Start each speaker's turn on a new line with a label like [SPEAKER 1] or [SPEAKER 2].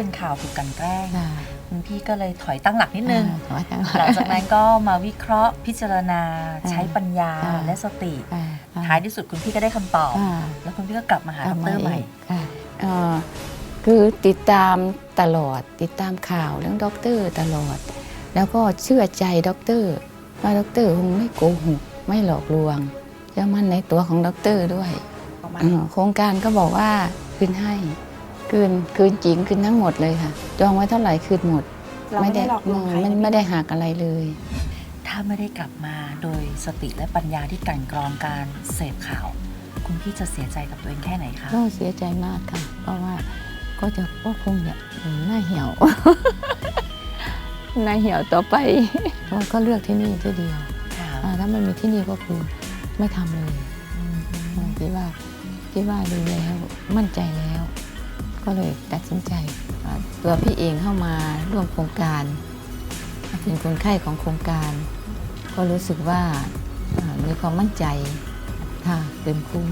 [SPEAKER 1] เป็นข่าวถูกกลันแกล้ง
[SPEAKER 2] ค่ะ
[SPEAKER 1] คุณพี่ก็เลยถอยตั้งหลักนิดนึง
[SPEAKER 2] อ่าขอจัง
[SPEAKER 1] หลังจากนั้นก็มาวิเคราะห์พิจารณา
[SPEAKER 2] อ่า
[SPEAKER 1] ใช้ปัญญา
[SPEAKER 2] อ่า
[SPEAKER 1] และสติ
[SPEAKER 2] ค่ะ
[SPEAKER 1] ท้ายที่สุดคุณพี่ก็ได้คำตอบ
[SPEAKER 2] ค่ะ
[SPEAKER 1] แล้วคุณพี่ก็กลับมาหาดรใหม่
[SPEAKER 2] ค่ะเอ่อคือติดตามตลอดติดตามข่าวเรื่องด็อกเตอร์ตลอด แล้วก็เชื่อใจด็อกเตอร์ว่าด็อกเตอร์คงไม่โกหกไม่หลอกลวงเชื่อมั่นในตัวของด็อกเตอร์ด้วยเอ่อโครงการก็บอกว่าคืนให้ คืนคืนจริงคืนทั้งหมดเลยค่ะจองไว้เท่าไหร่คืนหมด
[SPEAKER 3] เราไม่ได้หลอกลวงใคร
[SPEAKER 2] ไม่
[SPEAKER 3] นะ
[SPEAKER 2] ไม่ได้หักอะไรเลย
[SPEAKER 1] ถ้าไม่ได้กลับมาโดยสติและปัญญาที่กลั่นกรองการเสพข่าว คุณพี่จะเสียใจกับตัวเองแค่ไหนคะ
[SPEAKER 2] ก็เสียใจมากค่ะ เพราะว่าก็จะก็คงจะหน้าเหี่ยวหน้าเหี่ยวต่อไปเพราะก็เลือกที่นี่ที่เดียว
[SPEAKER 1] ค่ะ
[SPEAKER 2] อ่าถ้าไม่มีที่นี่ก็คือไม่ทำเลย
[SPEAKER 1] อืม
[SPEAKER 2] อ่าคิดว่าคิดว่าดูแล้วมั่นใจแล้ว ก็เลยตัดสินใจ ตัวพี่เองเข้ามาร่วมโครงการเป็นคนไข้ของโครงการ ก็รู้สึกว่าอ่ามีความมั่นใจค่ะเต็มคุ้ม